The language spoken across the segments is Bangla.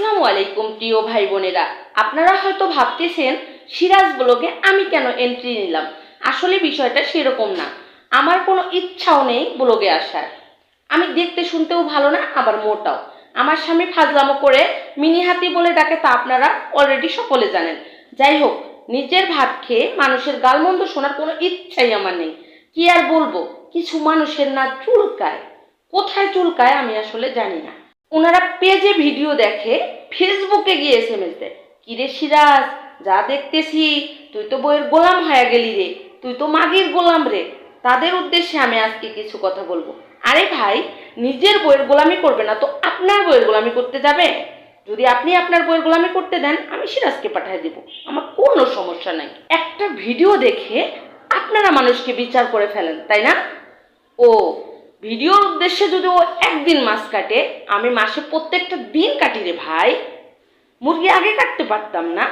আসসালামু আলাইকুম, প্রিয় ভাই বোনেরা। আপনারা হয়তো ভাবতেছেন, সিরাজ ব্লগে আমি কেন এন্ট্রি নিলাম? আসলে বিষয়টা সেরকম না। আমার কোনো ইচ্ছাও নেই ব্লগে আসার। আমি দেখতে শুনতেও ভালো না, আবার মোটাও। আমার স্বামী ফাজলামো করে মিনি হাতি বলে ডাকে তা আপনারা অলরেডি সকলে জানেন। যাই হোক, নিজের ভাত খেয়ে মানুষের গালমন্দ শোনার কোনো ইচ্ছাই আমার নেই। কি আর বলব, কিছু মানুষের না চুলকায়। কোথায় চুলকায় আমি আসলে জানি না। ওনারা পেজে ভিডিও দেখে, ফেসবুকে গিয়ে এস এম এস দেয়, কিরে সিরাজ, যা দেখতেছি, তুই তো বইয়ের গোলাম হয়ে গেলি রে, তুই তো মাগির গোলাম রে। তাদের উদ্দেশ্যে আমি আজকে কিছু কথা বলব। আরে ভাই, নিজের বইয়ের গোলামি করবে না তো আপনার বইয়ের গোলামি করতে যাবে? যদি আপনি আপনার বইয়ের গোলামি করতে দেন, আমি সিরাজকে পাঠিয়ে দেব। আমার কোনো সমস্যা নাই। একটা ভিডিও দেখে আপনারা মানুষকে বিচার করে ফেলেন, তাই না? ও ভিডিওর উদ্দেশ্যে যদি ও একদিন মাছ কাটে, আমি মাসে প্রত্যেকটা দিন কাটি রে ভাই। মুরগি আগে কাটতে পারতাম না।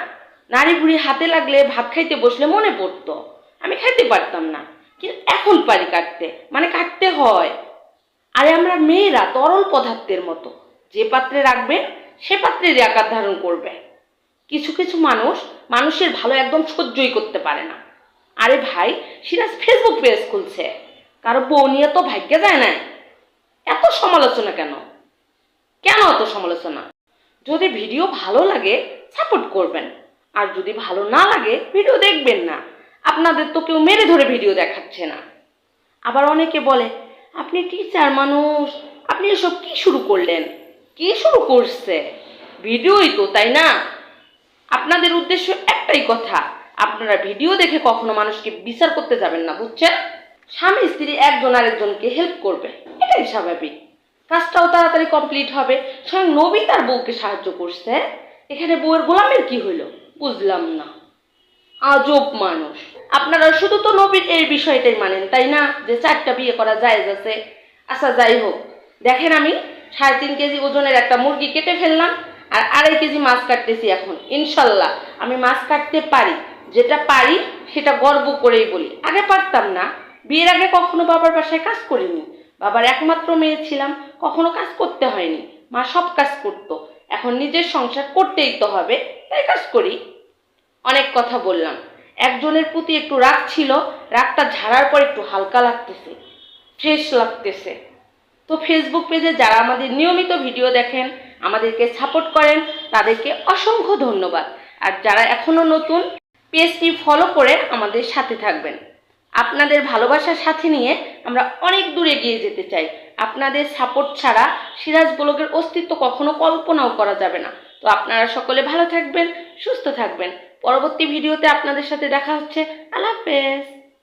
নারী বুড়ি হাতে লাগলে ভাত খাইতে বসলে মনে পড়তো। আমি খাইতে পারতাম না। কিন্তু এখন পারি কাটতে মানে কাটতে হয়। আরে আমরা মেয়েরা তরল পদার্থের মতো। যে পাত্রে রাখবেন, সে পাত্রেরই আকার ধারণ করবে। কিছু কিছু মানুষ মানুষের ভালো একদম সহ্যই করতে পারে না। আরে ভাই, সিরাজ ফেসবুক পেজ খুলছে। কারও বউ নিয়ে তো ভাগ্যে যায় না এত সমালোচনা কেন? কেন এত সমালোচনা? যদি ভিডিও ভালো লাগে সাপোর্ট করবেন। আর যদি ভালো না লাগে, ভিডিও দেখবেন না। আপনাদের তো কেউ মেরে ধরে ভিডিও দেখাচ্ছে না। আবার অনেকে বলে, আপনি টিচার মানুষ, আপনি এসব কি শুরু করলেন? কি শুরু করছে? ভিডিওই তো, তাই না? আপনাদের উদ্দেশ্য একটাই কথা, আপনারা ভিডিও দেখে কখনো মানুষকে বিচার করতে যাবেন না, বুঝছেন? স্বামী, স্ত্রী একজন আরেকজনকে হেল্প করবে। এটাই স্বাভাবিক। কাজটাও তাড়াতাড়ি কমপ্লিট হবে। স্বয়ং নবী তার বউকে সাহায্য করছে। এখানে বউয়ের গোলামের কি হইল? বুঝলাম না। আজব মানুষ। আপনারা শুধু তো নবীর এই বিষয়টাই মানেন, তাই না? যে চারটা বিয়ে করা যায় আছে। আচ্ছা যাই হোক। দেখেন আমি, সাড়ে তিন কেজি ওজনের একটা মুরগি কেটে ফেললাম আর আড়াই কেজি মাছ কাটতেছি এখন। ইনশাল্লাহ, আমি মাছ কাটতে পারি। যেটা পারি, সেটা গর্ব করেই বলি। আগে পারতাম না। বিয়ের আগে কখনো বাবার বাসায় কাজ করিনি। বাবার একমাত্র মেয়ে ছিলাম, কখনো কাজ করতে হয়নি। মা সব কাজ করতো। এখন নিজের সংসার করতেই তো হবে, তাই কাজ করি। অনেক কথা বললাম। একজনের প্রতি একটু রাগ ছিল, রাগটা ঝাড়ার পর একটু হালকা লাগতেছে, ফ্রেশ লাগতেছে। তো ফেসবুক পেজে যারা আমাদের নিয়মিত ভিডিও দেখেন, আমাদেরকে সাপোর্ট করেন, তাদেরকে অসংখ্য ধন্যবাদ। আর যারা এখনও নতুন, পেজটি ফলো করে আমাদের সাথে থাকবেন। আপনাদের ভালোবাসার সাথে নিয়ে আমরা অনেক দূরে এগিয়ে যেতে চাই। আপনাদের সাপোর্ট ছাড়া সিরাজ ব্লগের অস্তিত্ব কখনো কল্পনাও করা যাবে না। তো আপনারা সকলে ভালো থাকবেন, সুস্থ থাকবেন। পরবর্তী ভিডিওতে আপনাদের সাথে দেখা হচ্ছে। আল্লাহ হাফেজ।